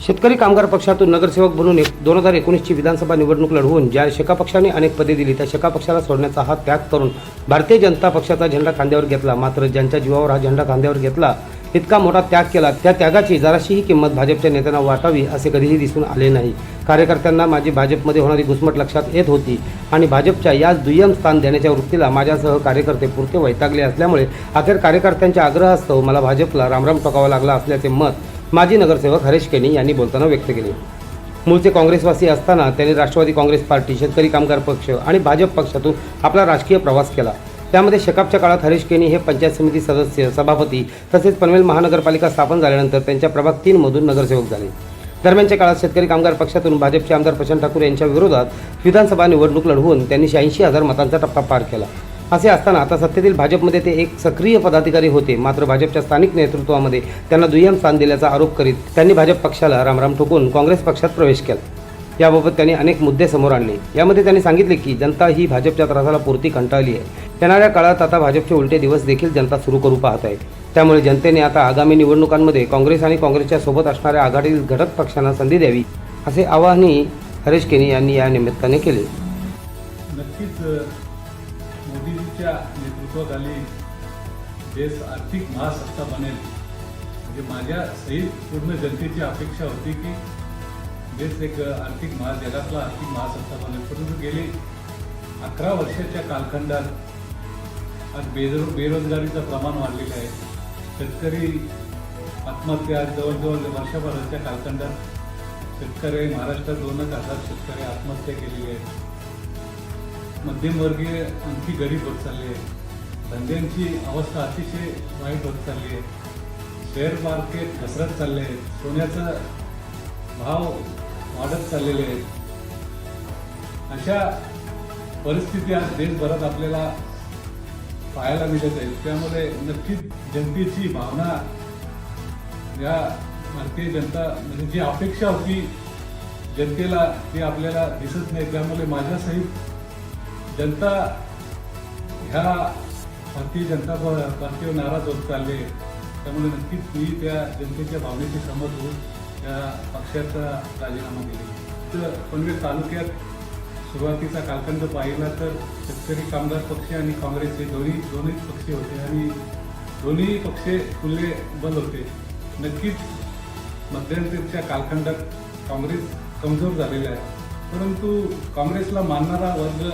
शेतकरी कामगार पक्षातून नगरसेवक बनून एक दोन हजार एकोणीसची विधानसभा निवडणूक लढवून ज्या शेका पक्षाने अनेक पदे दिली त्या शेका पक्षाला सोडण्याचा हा त्याग करून भारतीय जनता पक्षाचा झेंडा खांद्यावर घेतला. मात्र ज्यांच्या जीवावर हा झेंडा खांद्यावर घेतला इतका मोठा त्याग केला. त्या त्यागाची जराशीही किंमत भाजपच्या नेत्यांना वाटावी असे कधीही दिसून आले नाही. कार्यकर्त्यांना माझी भाजपमध्ये होणारी घुसमट लक्षात येत होती आणि भाजपच्या याच दुय्यम स्थान देण्याच्या वृत्तीला माझ्यासह कार्यकर्ते पुरते वैतागले असल्यामुळे अखेर कार्यकर्त्यांच्या आग्रहास्तव मला भाजपला रामराम टोकावा लागला असल्याचे मत माजी नगरसेवक हरेश केनी यांनी बोलताना व्यक्त केले. मूळचे काँग्रेसवासी असताना त्यांनी राष्ट्रवादी काँग्रेस पार्टी शेतकरी कामगार पक्ष आणि भाजप पक्षातून आपला राजकीय प्रवास केला. त्यामध्ये शकापच्या काळात हरीश केनी हे पंचायत समिती सदस्य सभापती तसेच पनवेल महानगरपालिका स्थापन झाल्यानंतर त्यांच्या प्रभाग तीनमधून नगरसेवक झाले. दरम्यानच्या काळात शेतकरी कामगार पक्षातून भाजपचे आमदार प्रशांत ठाकूर यांच्या विरोधात विधानसभा निवडणूक लढवून त्यांनी शहाऐंशी हजार मतांचा टप्पा पार केला. असे असताना आता सत्तेतील भाजपमध्ये ते एक सक्रिय पदाधिकारी होते. मात्र भाजपच्या स्थानिक नेतृत्वामध्ये त्यांना दुय्यम स्थान दिल्याचा आरोप करीत त्यांनी भाजप पक्षाला रामराम ठोकून काँग्रेस पक्षात प्रवेश केला. याबाबत त्यांनी अनेक मुद्दे समोर आणले. यामध्ये त्यांनी सांगितले की जनता ही भाजपच्या त्रासाला पुरती कंटाळली आहे. येणाऱ्या काळात आता भाजपचे उलटे दिवस देखील जनता सुरू करू पाहत आहे. त्यामुळे जनतेने आता आगामी निवडणुकांमध्ये काँग्रेस आणि काँग्रेसच्या सोबत असणाऱ्या आघाडीतील घटक पक्षांना संधी द्यावी असे आवाहनही हरीश केनी यांनी या निमित्ताने केले. नक्कीच मोदीजीच्या नेतृत्वाखाली देश आर्थिक महासत्ता बनेल. म्हणजे माझ्या सहित पूर्ण जनतेची अपेक्षा होती की देश एक आर्थिक महा जगातला आर्थिक महासत्ता बनेल. परंतु गेली अकरा वर्षाच्या कालखंडात आज बेरो बेरोजगारीचं प्रमाण वाढलेलं आहे. शेतकरी आत्महत्या आज जवळजवळ वर्षभराच्या कालखंडात शेतकरी महाराष्ट्रात दोनच हजार शेतकरी आत्महत्या केलेली आहेत. मध्यमवर्गीय आणखी गरीब होत चालले आहे. धंद्यांची अवस्था अतिशय वाईट होत चालली आहे. शेअर मार्केट घसरत चालले आहे. सोन्याचा भाव वाढत चाललेले आहेत. अशा परिस्थिती आज देशभरात आपल्याला पाहायला मिळत आहे. त्यामुळे नक्कीच जनतेची भावना या भारतीय जनता म्हणजे जी अपेक्षा होती जनतेला ती आपल्याला दिसत नाही. त्यामुळे माझ्यासहित जनता ह्या भारतीय जनता प- पार्टीवर नाराज होत चालले त्यामुळे नक्कीच मी त्या जनतेच्या भावनेची समज होऊन त्या पक्षाचा राजीनामा दिले. तर पनवेल तालुक्यात सुरुवातीचा कालखंड पाहिला तर शेतकरी कामगार पक्ष आणि काँग्रेस हे दोन्ही दोन्ही पक्ष होते आणि दोन्ही पक्ष खुले बंद होते. नक्कीच मध्यंतरीच्या कालखंडात काँग्रेस कमजोर झालेला आहे. परंतु काँग्रेसला मानणारा वर्ग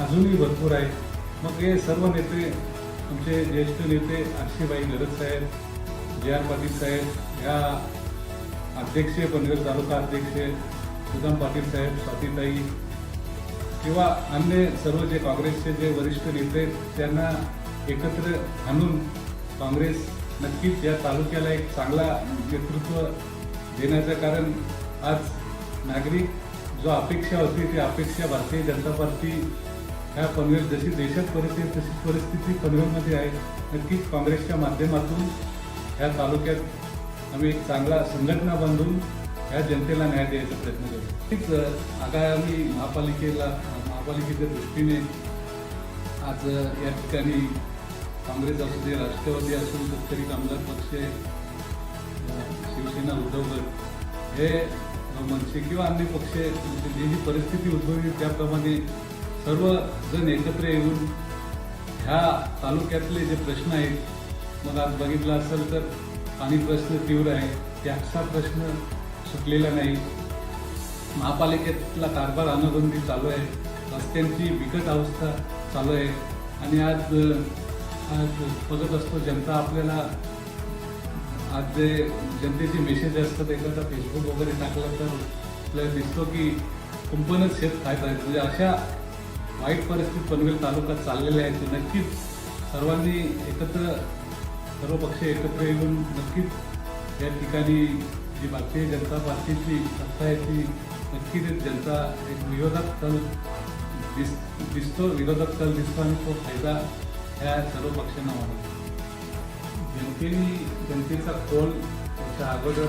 अजूनही भरपूर आहेत. मग हे सर्व नेते आमचे ज्येष्ठ नेते आरशीबाई गरज साहेब जे आर पाटील साहेब या अध्यक्ष पनवेल तालुका अध्यक्ष सुदाम पाटील साहेब स्वातीताई किंवा अन्य सर्व जे काँग्रेसचे जे वरिष्ठ नेते आहेत, त्यांना एकत्र आणून काँग्रेस नक्कीच या तालुक्याला एक चांगला नेतृत्व देण्याचं कारण आज नागरिक जो अपेक्षा होती ती अपेक्षा भारतीय जनता पार्टी ह्या पनवेल जशी देशात परिस्थिती तशी परिस्थिती पनवेलमध्ये आहे. नक्कीच काँग्रेसच्या माध्यमातून ह्या तालुक्यात आम्ही एक चांगला संघटना बांधून ह्या जनतेला न्याय द्यायचा प्रयत्न करू. नक्कीच आगामी महापालिकेला महापालिकेच्या दृष्टीने आज या ठिकाणी काँग्रेस असू दे राष्ट्रवादी असू शेतकरी कामगार पक्ष शिवसेना उद्धव गट हे मनसे किंवा अन्य पक्ष म्हणजे जी जी परिस्थिती उद्भवली त्याप्रमाणे सर्व जण एकत्र येऊन ह्या तालुक्यातले जे प्रश्न आहेत मग आज बघितलं असेल तर पाणी प्रश्न तीव्र आहे. टॅक्सचा प्रश्न सुटलेला नाही. महापालिकेतला कारभार अनुबंधी चालू आहे. रस्त्यांची बिकट अवस्था चालू आहे. आणि आज आज बघत असतो जनता आपल्याला आज जे जनतेचे मेसेज असतात एखादा फेसबुक वगैरे टाकला तर आपल्याला दिसतो की कुंपणच शेत खात आहे म्हणजे अशा वाईट परिस्थिती पनवेल तालुक्यात चाललेल्या आहेत तर नक्कीच सर्वांनी एकत्र सर्व पक्ष एकत्र येऊन नक्कीच या ठिकाणी जी भारतीय जनता पार्टीची सत्ता आहे ती नक्कीच जनता एक विरोधात कल दिस दिसतो विरोधक कल दिसतो आणि तो फायदा ह्या सर्व पक्षांना वाढतो जनतेने जनतेचा कौल त्याच्या अगोदर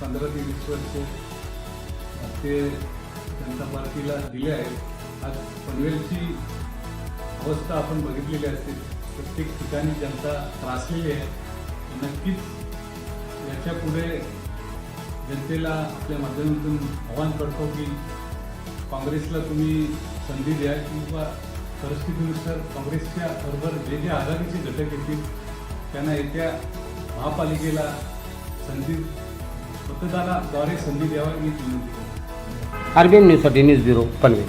पंधरा ते वीस वर्ष भारतीय जनता पार्टीला दिले आहे आज पनवेलची अवस्था आपण बघितलेली असते. प्रत्येक ठिकाणी जनता त्रासलेली आहे. नक्कीच याच्यापुढे जनतेला आपल्या माध्यमातून आव्हान करतो की काँग्रेसला तुम्ही संधी द्या किंवा परिस्थितीनुसार काँग्रेसच्या बरोबर जे जे आघाडीचे घटक येतील त्यांना येत्या महापालिकेला संधी मतदानाद्वारे संधी द्यावा मी विनंती करतो. आर एन न्यूजसाठी न्यूज ब्युरो पनवेल.